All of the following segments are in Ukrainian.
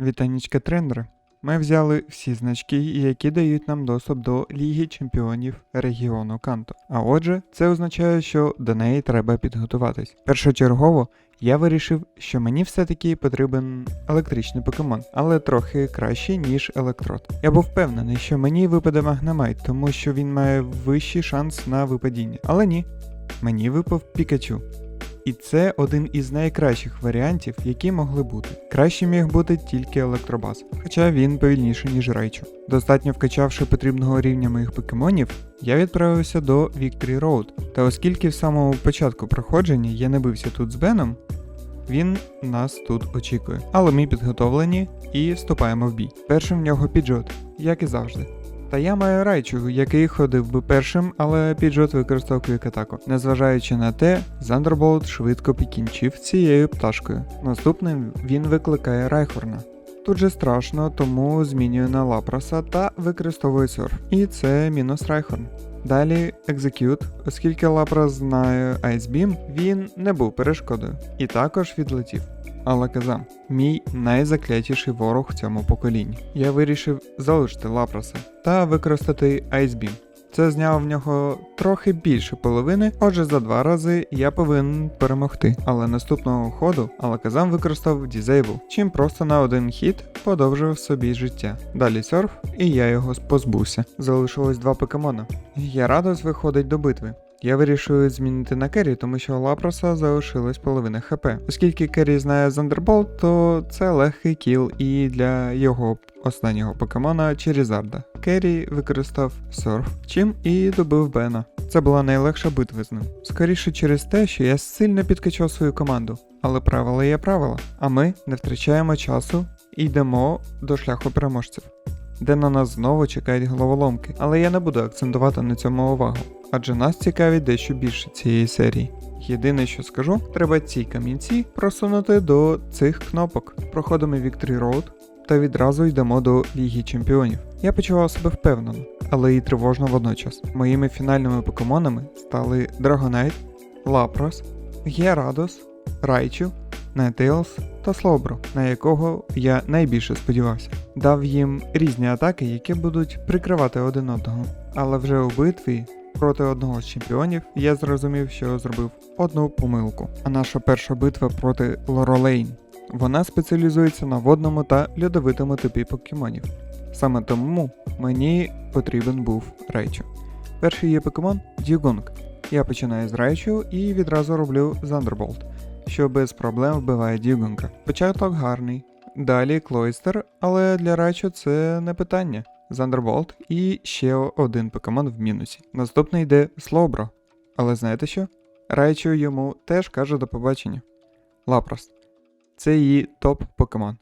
Вітанічка тренери. Ми взяли всі значки, які дають нам доступ до Ліги Чемпіонів регіону Канто. А отже, це означає, що до неї треба підготуватись. Першочергово я вирішив, що мені все-таки потрібен електричний покемон, але трохи кращий, ніж електрод. Я був впевнений, що мені випаде магнемайт, тому що він має вищий шанс на випадіння. Але ні, мені випав Пікачу. І це один із найкращих варіантів, які могли бути. Краще міг бути тільки електробас, хоча він повільніший, ніж Райчу. Достатньо вкачавши потрібного рівня моїх покемонів, я відправився до Victory Road. Та оскільки в самому початку проходження я не бився тут з Беном, він нас тут очікує. Але ми підготовлені і вступаємо в бій. Першим в нього піджот, як і завжди. Та я маю райчу, який ходив би першим, але піджот використав квік-атаку. Незважаючи на те, Зандерболт швидко покінчив цією пташкою. Наступним він викликає Райхорна. Тут же страшно, тому змінюю на Лапроса та використовую серф. І це мінус Райхорн. Далі Execute, оскільки Лапрос знає Ice Beam, він не був перешкодою. І також відлетів. Але казам, мій найзаклятіший ворог в цьому поколінні. Я вирішив залишити Лапроса та використати Beam. Це зняло в нього трохи більше половини, отже, за два рази я повинен перемогти. Але наступного ходу Алаказам використав Disable, чим просто на один хід подовжив собі життя. Далі серф, і я його позбувся. Залишилось два покемона. Ярадос виходить до битви. Я вирішую змінити на Керрі, тому що у Лапроса залишилась половина ХП. Оскільки Керрі знає Зандерболт, то це легкий кіл і для його останнього покемона Черізарда. Керрі використав серф, чим і добив Бена. Це була найлегша битва з ним. Скоріше через те, що я сильно підкачав свою команду. Але правила є правила, а ми не втрачаємо часу і йдемо до шляху переможців де на нас знову чекають головоломки, але я не буду акцентувати на цьому увагу, адже нас цікавить дещо більше цієї серії. Єдине, що скажу, треба ці камінці просунути до цих кнопок. Проходимо Victory Road та відразу йдемо до Ліги Чемпіонів. Я почував себе впевнено, але і тривожно водночас. Моїми фінальними покемонами стали Dragonite, Lapras, Gyarados, Райчу, Ninetales та Слобро, на якого я найбільше сподівався. Дав їм різні атаки, які будуть прикривати один одного. Але вже у битві проти одного з чемпіонів я зрозумів, що зробив одну помилку. А наша перша битва проти Лоролейн. Вона спеціалізується на водному та льодовитому типі покемонів. Саме тому мені потрібен був Райчу. Перший є покемон Дюгунг. Я починаю з Райчу і відразу роблю Зандерболт що без проблем вбиває Дюгунка. Початок гарний. Далі Клойстер, але для Райчу це не питання. Зандерболт і ще один покемон в мінусі. Наступний йде Слоубро. Але знаєте що? Райчу йому теж каже до побачення. Лапрос. Це її топ-покемон.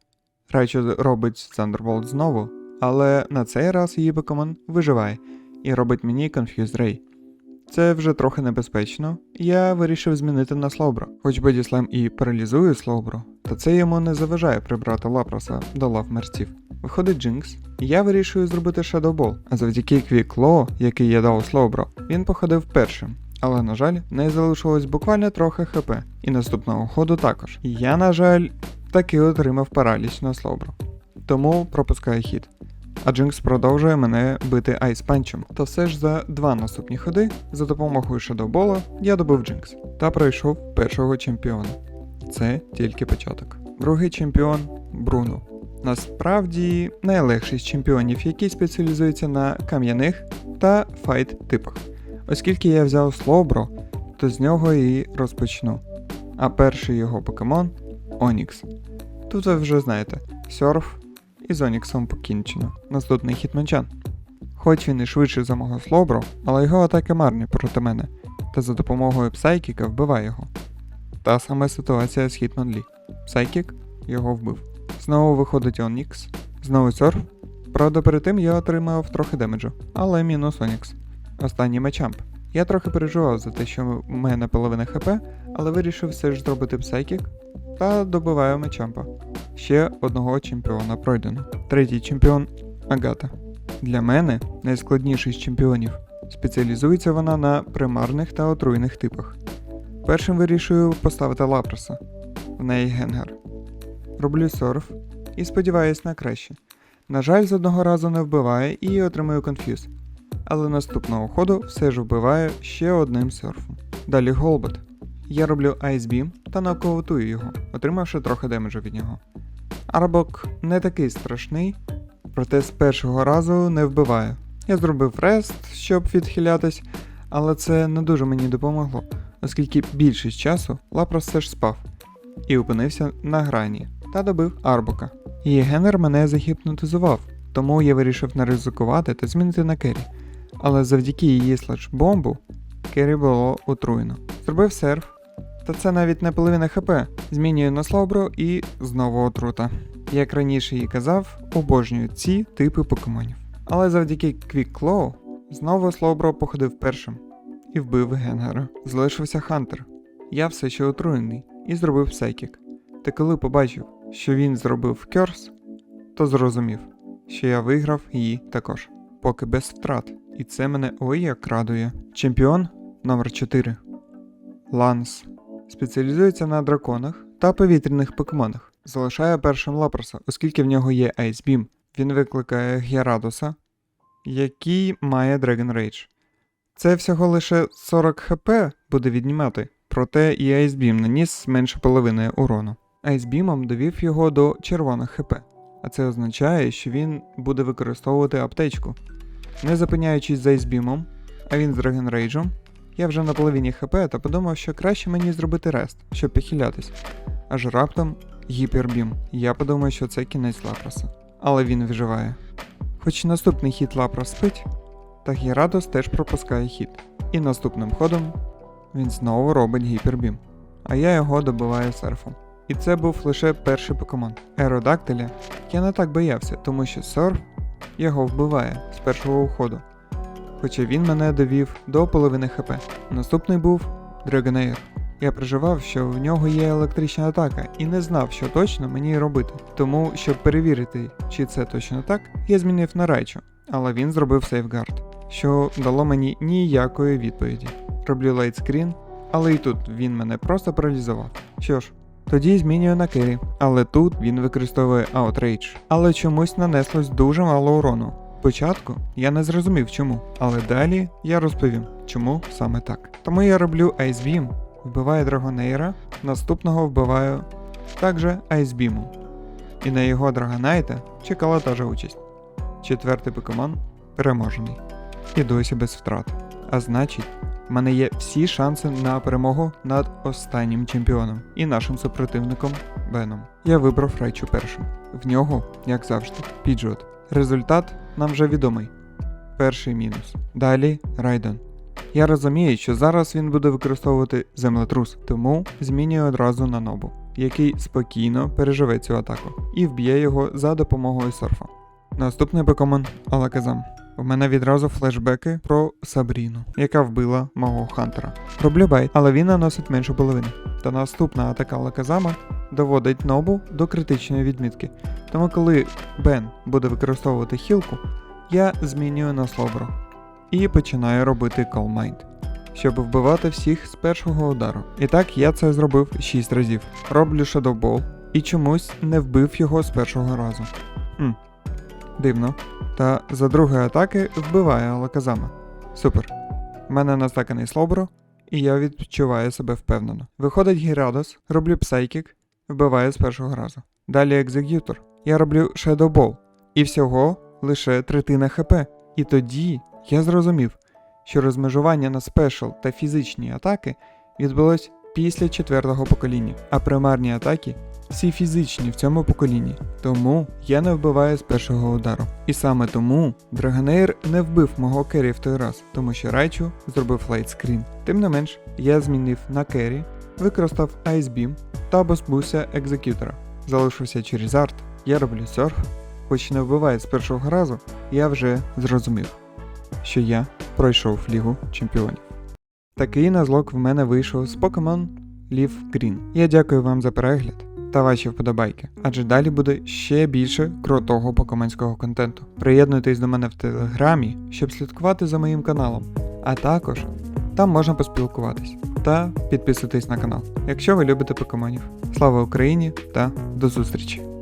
Райчу робить Зандерболт знову, але на цей раз її покемон виживає і робить мені Confused Ray. Це вже трохи небезпечно. Я вирішив змінити на Слоубро. Хоч Бодіслем і паралізує Слоубро, та це йому не заважає прибрати Лапроса до лав мерців. Виходить Джинкс, і я вирішую зробити Shadowball, а завдяки Квікло, який я дав Слоубро, він походив першим. Але, на жаль, в неї залишилось буквально трохи хп, і наступного ходу також. Я, на жаль, таки отримав параліч на Слоубро. Тому пропускаю хід а Джинкс продовжує мене бити айспанчем. Та все ж за два наступні ходи за допомогою Шадовбола я добив Джинкс та пройшов першого чемпіона. Це тільки початок. Другий чемпіон Бруно. Насправді найлегший з чемпіонів, який спеціалізується на кам'яних та файт типах. Оскільки я взяв Слобро, то з нього і розпочну. А перший його покемон Онікс. Тут ви вже знаєте, серф, і з Оніксом покінчено. Наступний хітменчан. Хоч він і швидше за мого Слобро, але його атаки марні проти мене, та за допомогою Псайкіка вбиває його. Та сама ситуація з Хітман Лі. Псайкік його вбив. Знову виходить Онікс, знову серф. Правда, перед тим я отримав трохи демеджу, але мінус Онікс. Останній мечамп. Я трохи переживав за те, що в мене половина хп, але вирішив все ж зробити псайкік та добиваю мечампа. Ще одного чемпіона пройдено. Третій чемпіон Агата. Для мене найскладніший з чемпіонів. Спеціалізується вона на примарних та отруйних типах. Першим вирішую поставити Лапроса. В неї генгар. Роблю серф, і сподіваюсь на краще. На жаль, з одного разу не вбиває і отримую конф'юз. Але наступного ходу все ж вбиваю ще одним серфом. Далі Голбот. Я роблю Ice та нокаутую його, отримавши трохи демеджу від нього. Арбок не такий страшний, проте з першого разу не вбиваю. Я зробив рест, щоб відхилятись, але це не дуже мені допомогло, оскільки більшість часу Лапрос все ж спав і опинився на грані та добив Арбока. Її генер мене загіпнотизував, тому я вирішив не ризикувати та змінити на Керрі. Але завдяки її слеш-бомбу Керрі було отруєно. Зробив серф, та це навіть не половина хп. Змінюю на слабро і знову отрута. Як раніше і казав, обожнюю ці типи покемонів. Але завдяки Quick Claw знову Слоубро походив першим і вбив Генгера. Залишився Хантер. Я все ще отруєний і зробив Psychic. Та коли побачив, що він зробив Curse, то зрозумів, що я виграв її також, поки без втрат. І це мене ой як радує. Чемпіон номер 4 Ланс. Спеціалізується на драконах та повітряних покемонах. Залишає першим Лапроса, оскільки в нього є Ice Beam. Він викликає Гіарадоса, який має Dragon Rage. Це всього лише 40 хп буде віднімати, проте і Ice Beam наніс менше половини урону. Ice Beam довів його до червоних хп, а це означає, що він буде використовувати аптечку. Не зупиняючись за Ice Beam, а він з Dragon Rage, я вже на половині хп та подумав, що краще мені зробити рест, щоб похилятись. Аж раптом гіпербім. Я подумав, що це кінець Лапроса. Але він виживає. Хоч наступний хід Лапрос спить, та Гірадос теж пропускає хід. І наступним ходом він знову робить гіпербім. А я його добиваю серфом. І це був лише перший покемон. Еродактиля я не так боявся, тому що серф його вбиває з першого уходу. Хоча він мене довів до половини хп. Наступний був Dragonair. Я переживав, що в нього є електрична атака, і не знав, що точно мені робити. Тому, щоб перевірити, чи це точно так, я змінив на Райчу, але він зробив сейфгард, що дало мені ніякої відповіді. Роблю лайтскрін, але і тут він мене просто паралізував. Що ж, тоді змінюю на Керрі, але тут він використовує Outrage. Але чомусь нанеслось дуже мало урону. Спочатку я не зрозумів чому, але далі я розповім, чому саме так. Тому я роблю Ice Beam, вбиваю Драгонейра, наступного вбиваю також Ice Beam. І на його Драгонайта чекала та же участь. Четвертий покемон переможений. І досі без втрат. А значить, в мене є всі шанси на перемогу над останнім чемпіоном і нашим супротивником Беном. Я вибрав Райчу першим. В нього, як завжди, піджот. Результат нам вже відомий. Перший мінус. Далі Райден. Я розумію, що зараз він буде використовувати землетрус, тому змінюю одразу на нобу, який спокійно переживе цю атаку і вб'є його за допомогою серфа. Наступний покемон Алаказам. У мене відразу флешбеки про Сабріну, яка вбила мого Хантера. Роблю байт, але він наносить меншу половину. Та наступна атака Алаказама доводить нобу до критичної відмітки. Тому коли Бен буде використовувати хілку, я змінюю на Слобро і починаю робити Mind, щоб вбивати всіх з першого удару. І так я це зробив 6 разів. Роблю Shadow і чомусь не вбив його з першого разу. Хм, дивно. Та за другої атаки вбиває Алаказама. Супер. У мене настаканий Слобро, і я відчуваю себе впевнено. Виходить Гірадос, роблю Псайкік, вбиваю з першого разу. Далі екзек'ютор. Я роблю Ball. І всього лише третина ХП. І тоді я зрозумів, що розмежування на спешл та фізичні атаки відбулось після четвертого покоління, а примарні атаки всі фізичні в цьому поколінні. Тому я не вбиваю з першого удару. І саме тому Драгонейр не вбив мого керрі в той раз, тому що Райчу зробив лайтскрін. Тим не менш, я змінив на керрі, використав Ice та позбувся екзекютора. Залишився через арт, я роблю серф, хоч не вбиває з першого разу, я вже зрозумів, що я пройшов Лігу Чемпіонів. Такий назлок в мене вийшов з Pokemon Leaf Green. Я дякую вам за перегляд та ваші вподобайки, адже далі буде ще більше крутого покемонського контенту. Приєднуйтесь до мене в телеграмі, щоб слідкувати за моїм каналом, а також там можна поспілкуватись та підписуйтесь на канал, якщо ви любите покемонів. Слава Україні та до зустрічі!